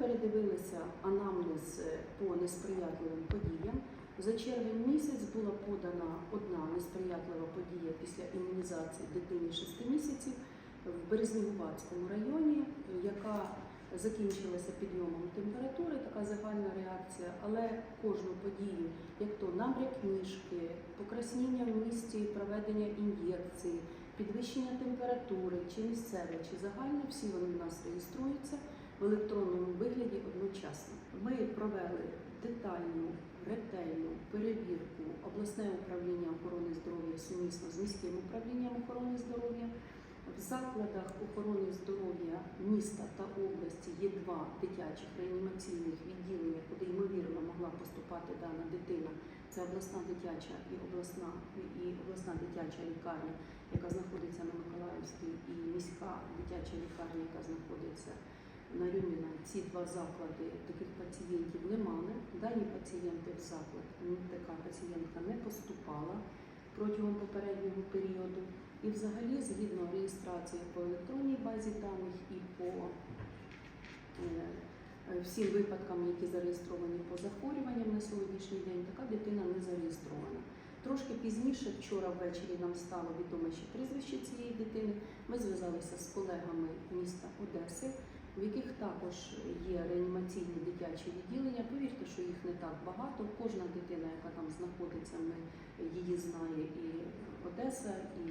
передивилися анамнез е, по несприятливим подіям. За червень місяць була подана одна несприятлива подія після імунізації дитині 6 місяців в Березнігуватському районі, яка закінчилася підйомом температури, така загальна реакція, але кожну подію, як то набряк ніжки, покрасніння в місці проведення ін'єкцій, підвищення температури, чи місцеве, чи загальне, всі вони в нас реєструються в електронному вигляді одночасно. Ми провели детальну, ретельну перевірку обласне управління охорони здоров'я сумісно з міським управлінням охорони здоров'я. В закладах охорони здоров'я міста та області є два дитячих реанімаційних відділення, куди ймовірно могла поступати дана дитина. Це обласна дитяча і обласна і обласна дитяча лікарня, яка знаходиться на Миколаївській, і міська дитяча лікарня, яка знаходиться на Рюміна. Ці два заклади таких пацієнтів не мали. Дані пацієнти в заклад така пацієнтка не поступала протягом попереднього періоду. І взагалі, згідно реєстрації по електронній базі даних і по е, е, всім випадкам, які зареєстровані по захворюванням на сьогоднішній день, така дитина не зареєстрована. Трошки пізніше, вчора ввечері нам стало відомо ще прізвище цієї дитини. Ми зв'язалися з колегами міста Одеси, в яких також є реанімаційні дитячі відділення. Повірте, що їх не так багато. Кожна дитина, яка там знаходиться, ми її знає і Одеса, і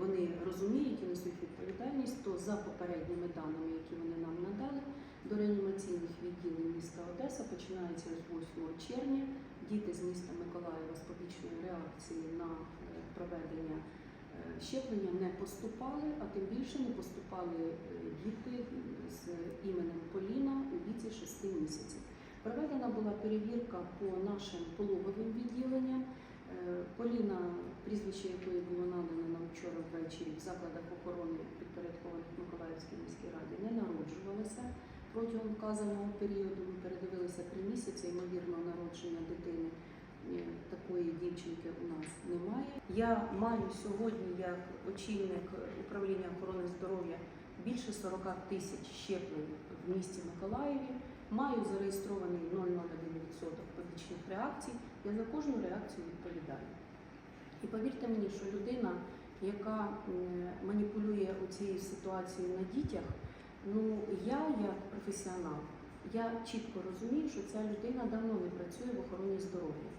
вони розуміють і несуть відповідальність. То за попередніми даними, які вони нам надали, до реанімаційних відділень міста Одеса починається з 8 червня. Діти з міста Миколаєва з побічною реакцією на е, проведення щеплення не поступали, а тим більше не поступали е, діти з іменем Поліна у віці 6 місяців. Проведена була перевірка по нашим пологовим відділенням. Е, Поліна, прізвище якої було надано нам вчора ввечері в закладах охорони підпорядкованих Миколаївській міській раді, не народжувалася. Протягом вказаного періоду ми передивилися три місяці, ймовірно, народження дитини. Е, Такої дівчинки у нас немає. Я маю сьогодні як очільник управління охорони здоров'я більше 40 тисяч щеплень в місті Миколаєві. Маю зареєстрований 0,01% побічних реакцій. Я за кожну реакцію відповідаю. І повірте мені, що людина, яка маніпулює у цій ситуації на дітях, ну я як професіонал, я чітко розумію, що ця людина давно не працює в охороні здоров'я.